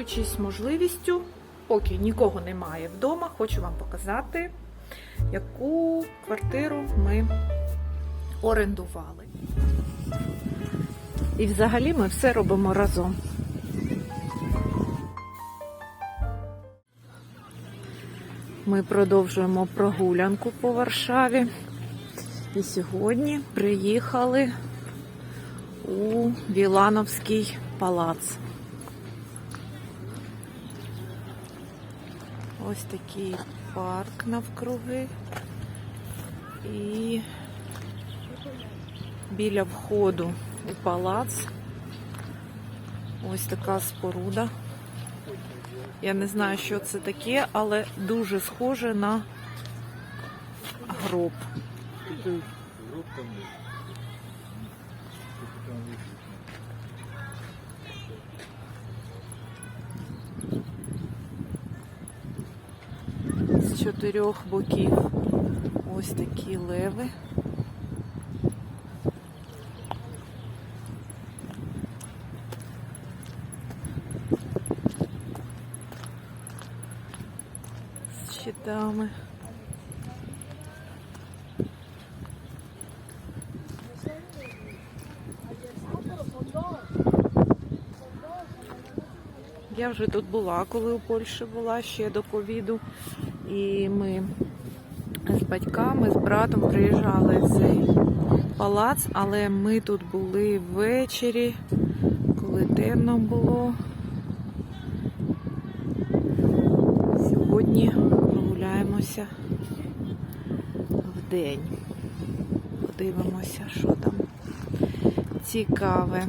Користуючись можливістю, поки нікого немає вдома, хочу вам показати, яку квартиру ми орендували. І взагалі ми все робимо разом. Ми продовжуємо прогулянку по Варшаві. І сьогодні приїхали у Вілановський палац. Ось такий парк навкруги. І біля входу у палац ось така споруда. Я не знаю, що це таке, але дуже схоже на гроб. Чотирьох боків ось такі леви. Щитами. Я вже тут була, коли у Польщі була ще до ковіду. І ми з батьками, з братом приїжджали в цей палац, але ми тут були ввечері, коли темно було. Сьогодні прогуляємося в день. Подивимося, що там цікаве.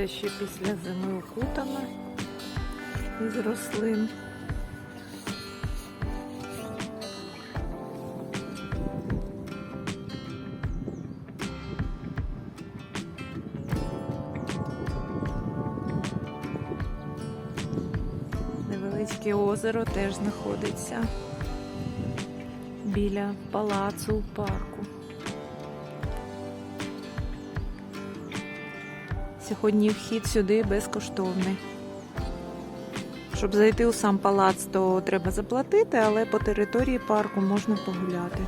Все ще після зими укутане із рослин. Невеличке озеро теж знаходиться біля палацу парку. Сьогодні вхід сюди безкоштовний. Щоб зайти у сам палац, то треба заплатити, але по території парку можна погуляти.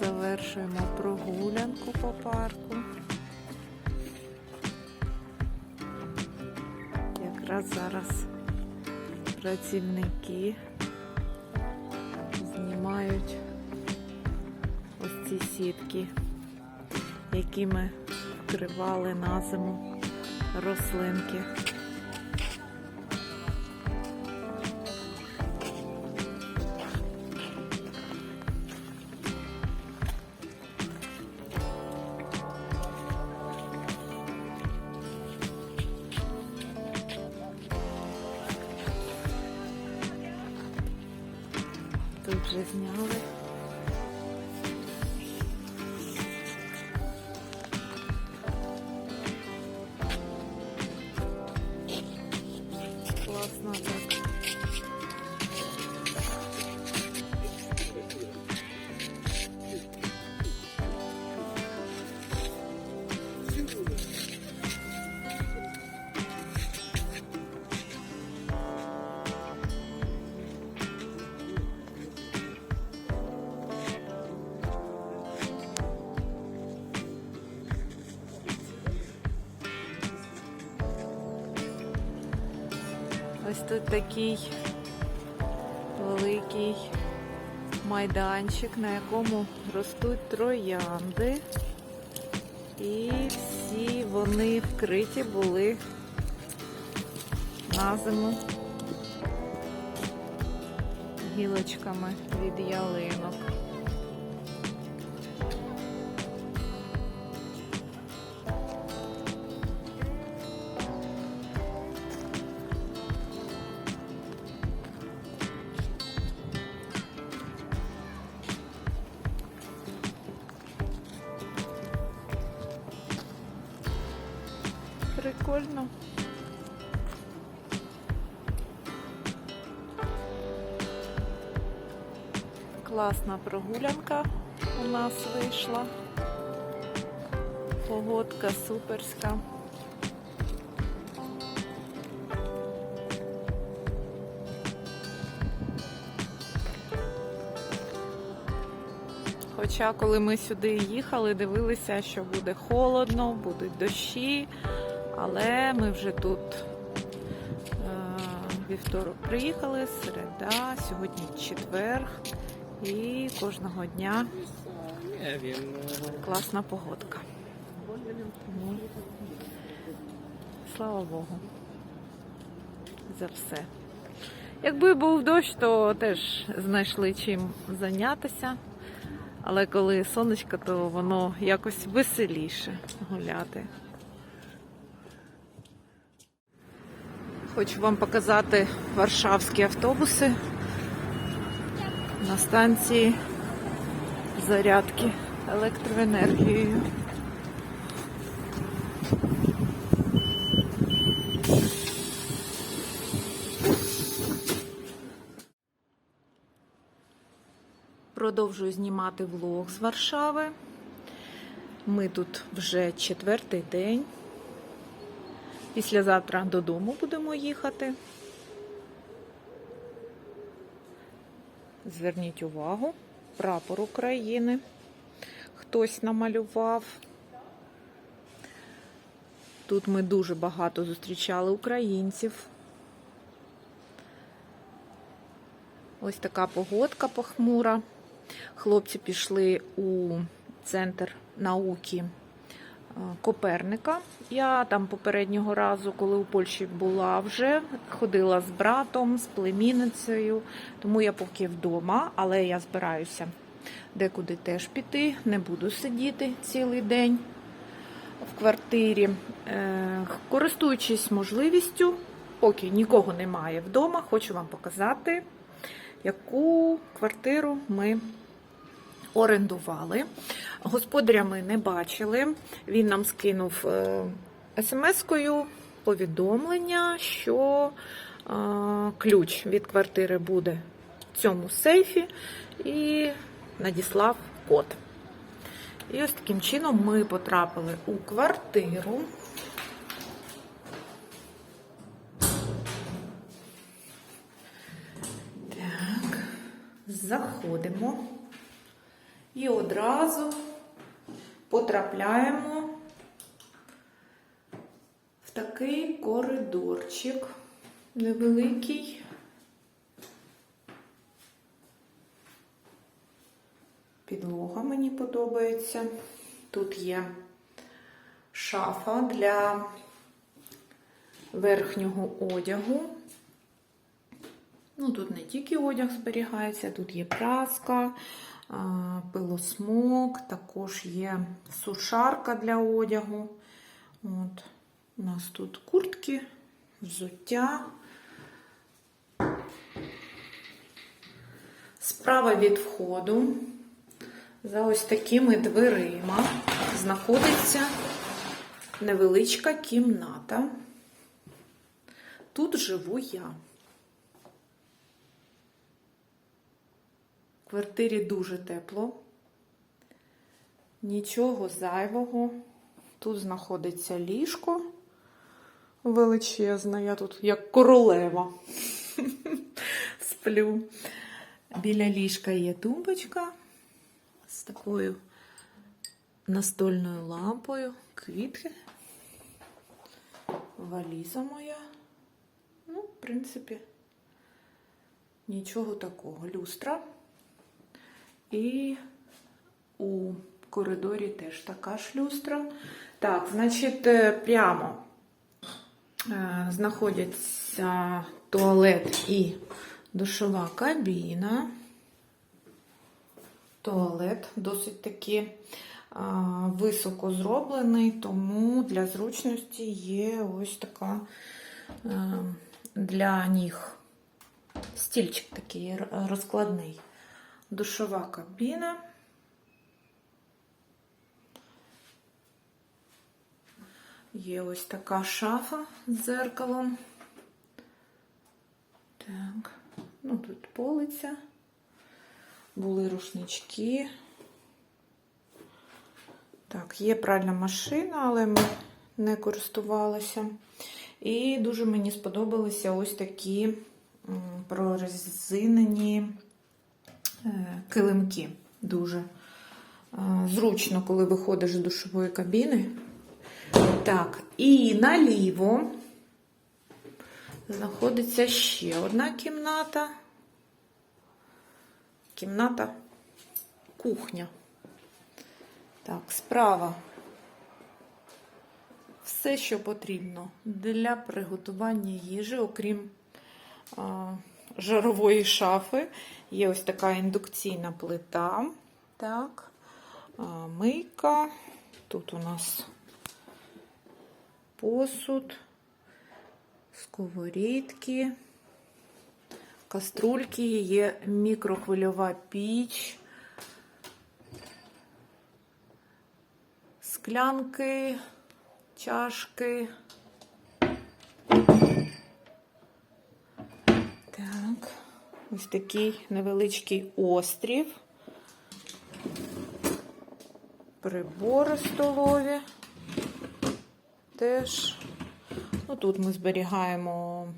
Завершуємо прогулянку по парку. якраз зараз працівники знімають ось ці сітки, якими вкривали на зиму рослинки. Тут вже зняли. Ось тут такий великий майданчик, на якому ростуть троянди. І всі вони вкриті були на зиму гілочками від ялинок. Прикольно. Класна прогулянка у нас вийшла. Погодка суперська. Хоча, коли ми сюди їхали, дивилися, що буде холодно, будуть дощі, але ми вже тут е, вівторок приїхали, середа, сьогодні четвер, і кожного дня класна погодка. Тому слава Богу за все. Якби був дощ, то теж знайшли чим зайнятися. Але коли сонечко, то воно якось веселіше гуляти. Хочу вам показати варшавські автобуси на станції зарядки електроенергією. Продовжую знімати влог з Варшави. Ми тут вже четвертий день. Післязавтра додому будемо їхати. Зверніть увагу, прапор України. Хтось намалював. Тут ми дуже багато зустрічали українців. Ось така погодка похмура. Хлопці пішли у центр науки Коперника. Я там попереднього разу, коли у Польщі була вже, ходила з братом, з племінницею, тому я поки вдома, але я збираюся декуди теж піти. Не буду сидіти цілий день в квартирі. Е, Користуючись можливістю, поки нікого немає вдома, хочу вам показати, яку квартиру ми орендували. Господаря ми не бачили. Він нам скинув е, смс-кою повідомлення, що е, ключ від квартири буде в цьому сейфі, і надіслав код. І ось таким чином ми потрапили у квартиру. Так, заходимо і одразу потрапляємо в такий коридорчик. невеликий. Підлога мені подобається. Тут є шафа для верхнього одягу. Ну, тут не тільки одяг зберігається, тут є праска, пилосмок, також є сушарка для одягу. От. У нас тут куртки, взуття. Справа від входу, за ось такими дверима, знаходиться невеличка кімната. Тут живу я. Квартирі дуже тепло, нічого зайвого. Тут знаходиться ліжко величезне. Я тут як королева сплю. Біля ліжка є тумбочка з такою настольною лампою, квітки, валіза моя. Ну, в принципі, нічого такого. Люстра. І у коридорі теж така ж люстра. Так, значить, е, прямо е, знаходяться туалет і душова кабіна. Туалет досить таки а, високо зроблений, тому для зручності є ось така е, для ніг стільчик такий розкладний. Душова кабіна. Є ось така шафа з дзеркалом. Так, ну тут полиця, були рушнички. Так, є пральна машина, але ми не користувалися. І дуже мені сподобалися ось такі прорезинені килимки. Дуже е, зручно, коли виходиш з душової кабіни. Так, і наліво знаходиться ще одна кімната. Кімната кухня. Так, справа. Все, що потрібно для приготування їжі, окрім жарової шафи. Є ось така індукційна плита. Так, мийка. Тут у нас посуд, сковорідки, каструльки, є мікрохвильова піч, склянки, чашки. Так, ось такий невеличкий острів. Прибори столові теж. Ну, тут ми зберігаємо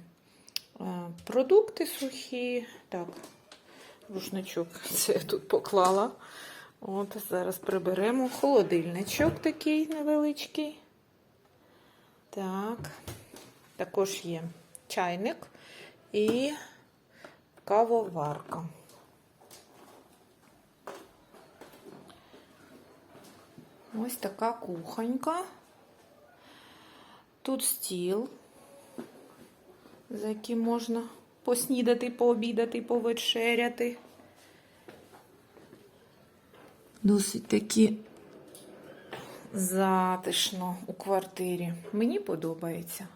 е, продукти сухі. Так, рушничок це я тут поклала. От, зараз приберемо холодильничок такий невеличкий. Так, також є чайник і кавоварка. Ось така кухонька. Тут стіл, за яким можна поснідати, пообідати, повечеряти. Досить таки затишно у квартирі. Мені подобається.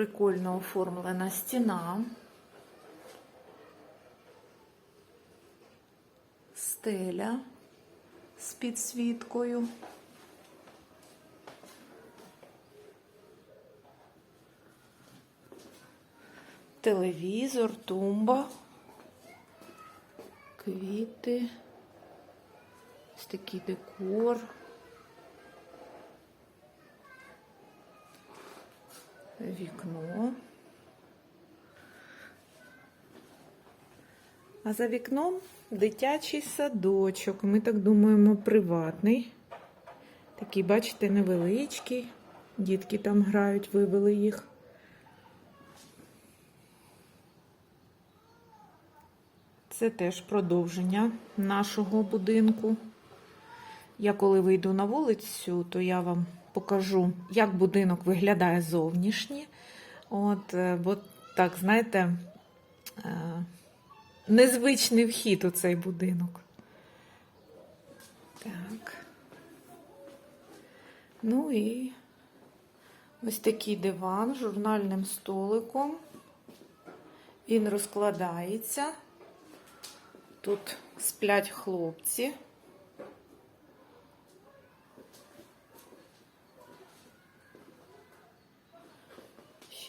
Прикольно оформлена стіна. Стеля з підсвіткою. Телевізор, тумба, квіти, ось такий декор. Вікно. А за вікном дитячий садочок. Ми так думаємо, приватний. Такий, бачите, невеличкий. Дітки там грають, вивели їх. Це теж продовження нашого будинку. Я коли вийду на вулицю, то я вам покажу, як будинок виглядає зовнішні. От, е, бо так, знаєте, е, незвичний вхід у цей будинок. Так. Ну і ось такий диван з журнальним столиком. Він розкладається. Тут сплять хлопці.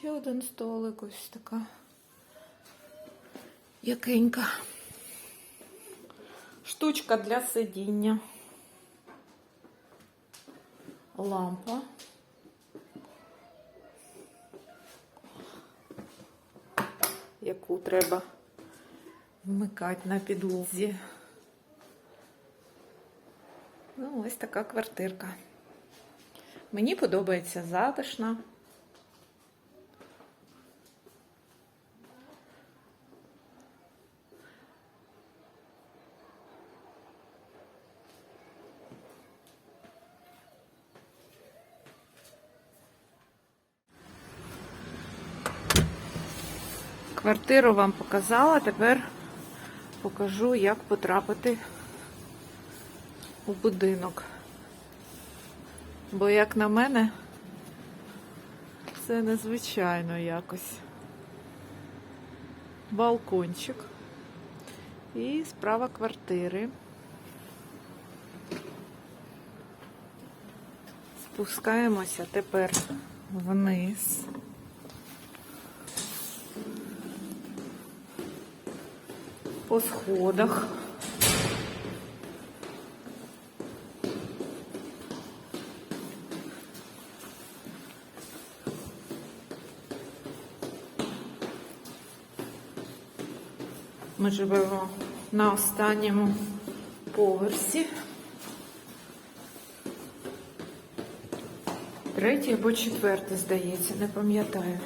Ще один столик, ось така якенька штучка для сидіння. Лампа. Яку треба вмикати на підлозі. Ну, ось така квартирка. Мені подобається затишна. Квартиру вам показала, тепер покажу, як потрапити у будинок. Бо, як на мене, це незвичайно якось. Балкончик і справа квартири. Спускаємося тепер вниз. По сходах. Ми живемо на останньому поверсі. Третій або четвертий, здається, не пам'ятаю.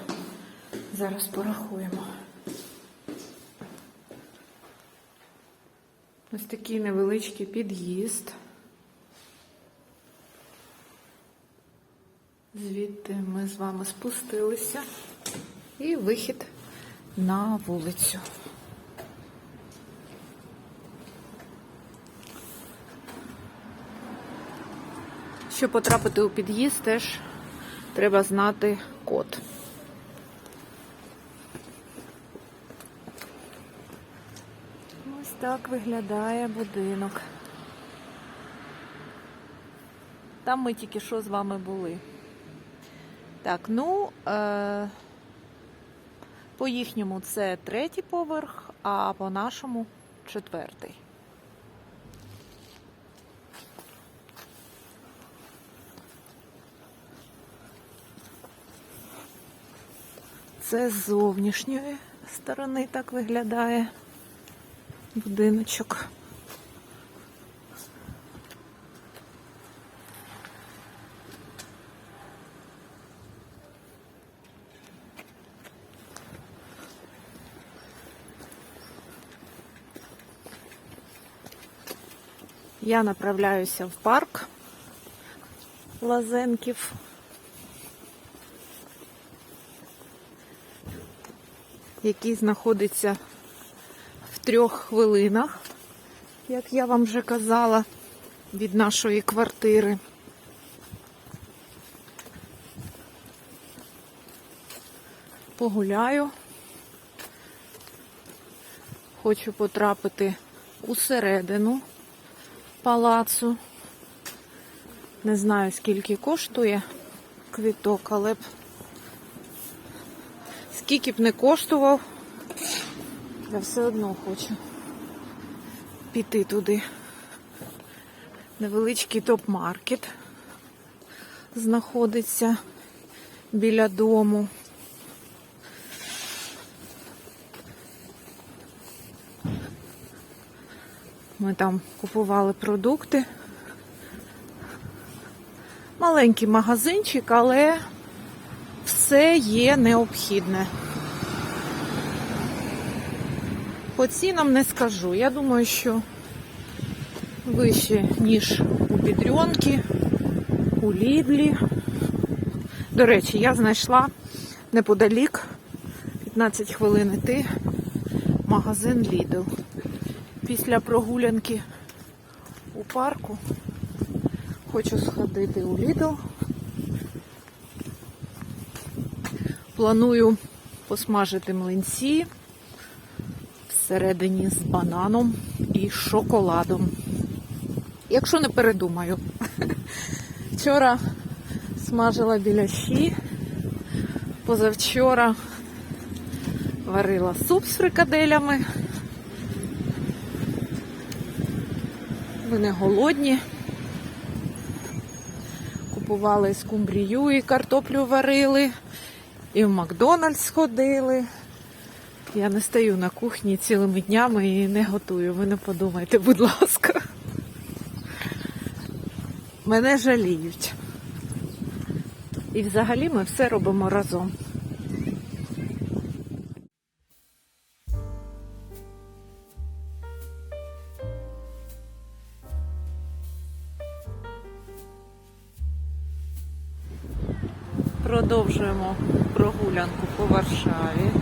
Зараз порахуємо. Ось такий невеличкий під'їзд. Звідти ми з вами спустилися і вихід на вулицю. Щоб потрапити у під'їзд, теж треба знати код. Ось так виглядає будинок. Там ми тільки що з вами були. Так, ну, е- по їхньому це третій поверх, а по нашому четвертий. Це з зовнішньої сторони так виглядає будиночок. Я направляюся в парк Лазенків. який знаходиться трьох хвилинах, як я вам вже казала, від нашої квартири. Погуляю. Хочу потрапити усередину палацу. Не знаю, скільки коштує квіток, але б скільки б не коштував, я все одно хочу піти туди. Невеличкий топ-маркет знаходиться біля дому. Ми там купували продукти. Маленький магазинчик, але все є необхідне. По цінам не скажу. Я думаю, що вище, ніж у Бідрьонки, у Лідлі. До речі, я знайшла неподалік 15 хвилин іти магазин Lidl. Після прогулянки у парку хочу сходити у Lidl. Планую посмажити млинці всередині з бананом і шоколадом. Якщо не передумаю. Вчора смажила біляші, позавчора варила суп з фрикаделями. Ви не голодні. Купували скумбрію і картоплю варили, і в Макдональдс сходили. Я не стою на кухні цілими днями і не готую. Ви не подумайте, будь ласка. Мене жаліють. І взагалі ми все робимо разом. Продовжуємо прогулянку по Варшаві.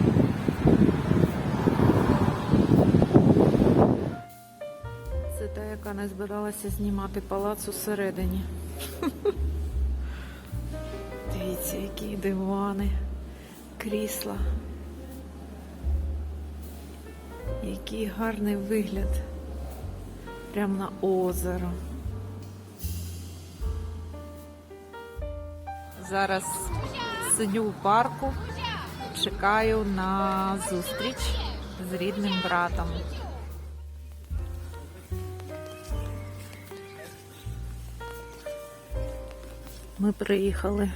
Яка не збиралася знімати палац усередині. Дивіться, які дивани, крісла. Який гарний вигляд. Прямо на озеро. Зараз сидю у парку, чекаю на зустріч з рідним братом. Ми приїхали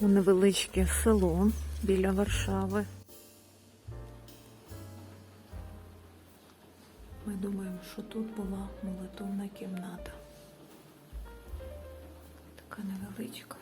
у невеличке село біля Варшави. Ми думаємо, що тут була молитовна кімната. Така невеличка.